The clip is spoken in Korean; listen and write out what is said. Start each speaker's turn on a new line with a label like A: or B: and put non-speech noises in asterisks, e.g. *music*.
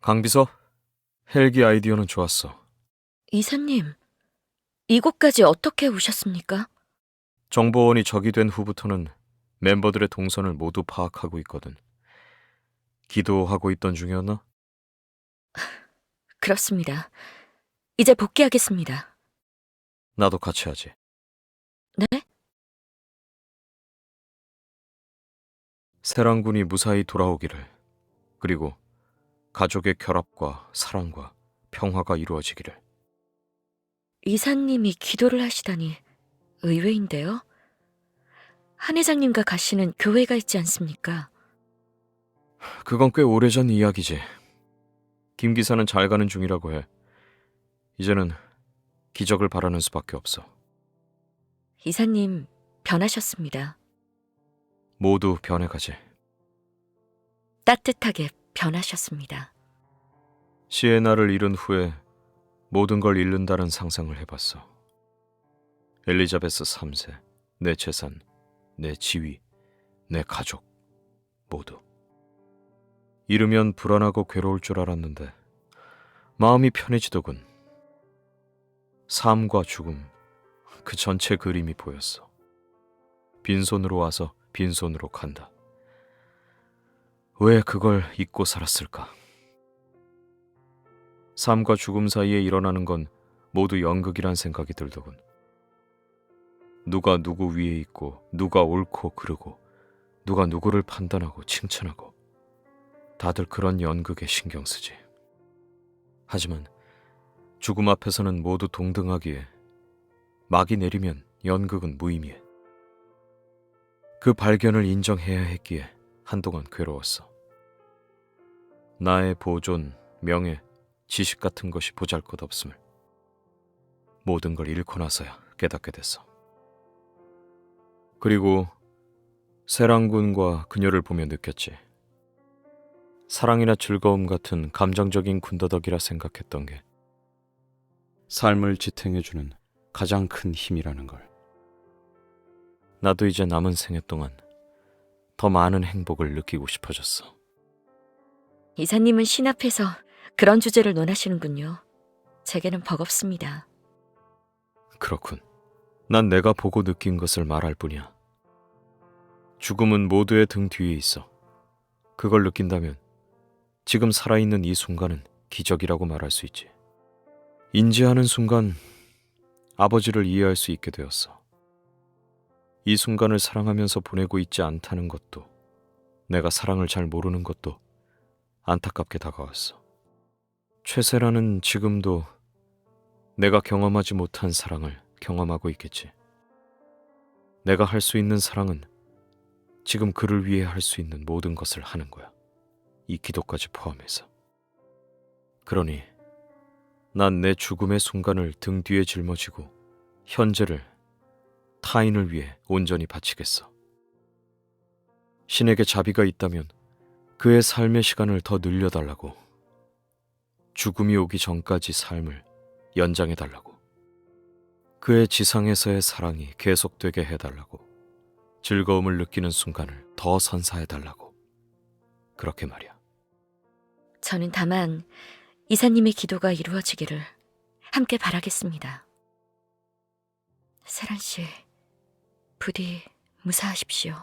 A: 강비서, 헬기 아이디어는 좋았어.
B: 이사님, 이곳까지 어떻게 오셨습니까?
A: 정보원이 적이 된 후부터는 멤버들의 동선을 모두 파악하고 있거든. 기도하고 있던 중이었나? *laughs*
B: 그렇습니다. 이제 복귀하겠습니다.
A: 나도 같이 하지.
B: 네?
A: 세랑군이 무사히 돌아오기를, 그리고 가족의 결합과 사랑과 평화가 이루어지기를.
B: 이사님이 기도를 하시다니 의외인데요. 한 회장님과 가시는 교회가 있지 않습니까?
A: 그건 꽤 오래전 이야기지. 김 기사는 잘 가는 중이라고 해. 이제는 기적을 바라는 수밖에 없어.
B: 이사님, 변하셨습니다.
A: 모두 변해가지.
B: 따뜻하게 변하셨습니다.
A: 시에나를 잃은 후에 모든 걸 잃는다는 상상을 해봤어. 엘리자베스 3세, 내 재산, 내 지위, 내 가족, 모두. 잃으면 불안하고 괴로울 줄 알았는데 마음이 편해지더군. 삶과 죽음, 그 전체 그림이 보였어. 빈손으로 와서 빈손으로 간다. 왜 그걸 잊고 살았을까? 삶과 죽음 사이에 일어나는 건 모두 연극이란 생각이 들더군. 누가 누구 위에 있고, 누가 옳고 그르고, 누가 누구를 판단하고 칭찬하고, 다들 그런 연극에 신경 쓰지. 하지만 죽음 앞에서는 모두 동등하기에 막이 내리면 연극은 무의미해. 그 발견을 인정해야 했기에 한동안 괴로웠어. 나의 보존, 명예, 지식 같은 것이 보잘 것 없음을 모든 걸 잃고 나서야 깨닫게 됐어. 그리고 세랑군과 그녀를 보며 느꼈지. 사랑이나 즐거움 같은 감정적인 군더더기라 생각했던 게
C: 삶을 지탱해주는 가장 큰 힘이라는 걸.
A: 나도 이제 남은 생애 동안 더 많은 행복을 느끼고 싶어졌어.
B: 이사님은 신 앞에서 그런 주제를 논하시는군요. 제게는 버겁습니다.
A: 그렇군. 난 내가 보고 느낀 것을 말할 뿐이야. 죽음은 모두의 등 뒤에 있어. 그걸 느낀다면 지금 살아있는 이 순간은 기적이라고 말할 수 있지. 인지하는 순간 아버지를 이해할 수 있게 되었어. 이 순간을 사랑하면서 보내고 있지 않다는 것도 내가 사랑을 잘 모르는 것도 안타깝게 다가왔어. 최세라는 지금도 내가 경험하지 못한 사랑을 경험하고 있겠지. 내가 할 수 있는 사랑은 지금 그를 위해 할 수 있는 모든 것을 하는 거야. 이 기도까지 포함해서. 그러니 난 내 죽음의 순간을 등 뒤에 짊어지고 현재를 타인을 위해 온전히 바치겠어. 신에게 자비가 있다면 그의 삶의 시간을 더 늘려달라고. 죽음이 오기 전까지 삶을 연장해달라고. 그의 지상에서의 사랑이 계속되게 해달라고. 즐거움을 느끼는 순간을 더 선사해달라고. 그렇게 말이야.
B: 저는 다만 이사님의 기도가 이루어지기를 함께 바라겠습니다. 세란 씨, 부디 무사하십시오.